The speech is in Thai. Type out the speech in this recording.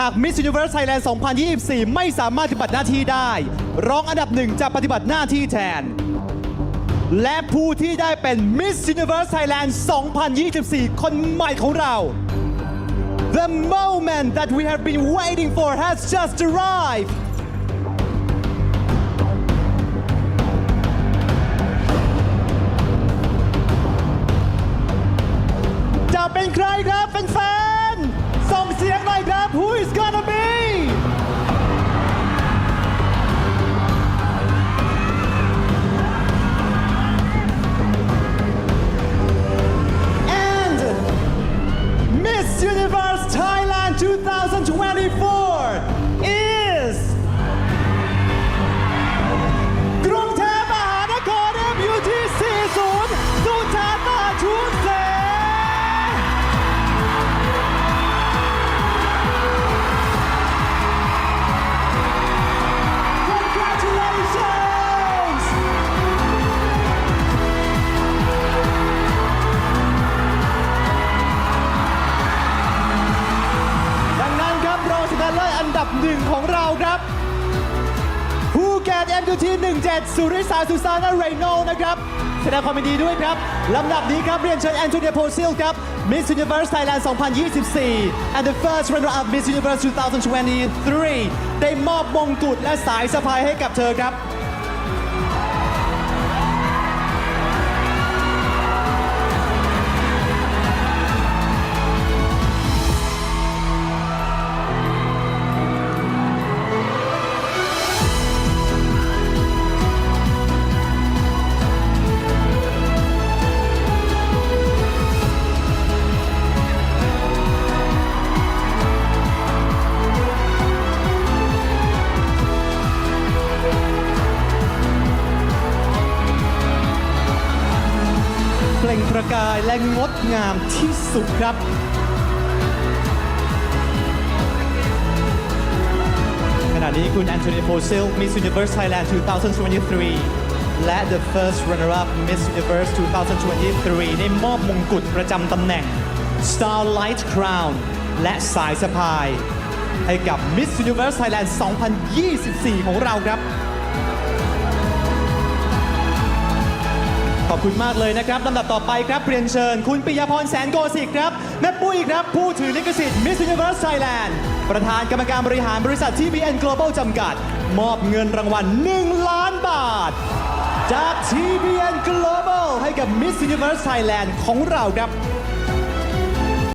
หาก Miss Universe Thailand 2024 ไม่สามารถปฏิบัติหน้าที่ได้ รองอันดับหนึ่งจะปฏิบัติหน้าที่แทน และผู้ที่ได้เป็น Miss Universe Thailand 2024 คนใหม่ของเรา The moment that we have been waiting for has just arrived 2024 แอนด์อยู่ที่17 สุริสาสุซานาเรโนนะครับแสดงความยินดีด้วยครับ ลำดับนี้ครับ เรียนเชิญแอนโทเนียโพซิลครับ Miss Universe Thailand 2024 and the first runner-up Miss Universe 2023 ได้มอบมงกุฎและสายสะพายให้กับเธอครับ งประกายและงดงามที่สุดครับขณะนี้คุณแอนโทนีโพซิล Miss Universe Thailand 2023 และ The First Runner-up Miss Universe 2023 ได้มอบมงกุฎประจำตำแหน่ง Starlight Crown และสายสะพาย ให้กับ Miss Universe Thailand 2024 ของเราครับ ขอบคุณมากเลยนะครับลำดับต่อไปครับเรียนเชิญ คุณปิยพรแสนโกศิกครับแม่ปุ้ยครับ ผู้ถือลิขสิทธิ์ Miss Universe Thailand ประธานกรรมการบริหารบริษัท TBN Global จำกัด มอบเงินรางวัล 1 ล้านบาท จาก TBN Global ให้กับ Miss Universe Thailand ของเราครับ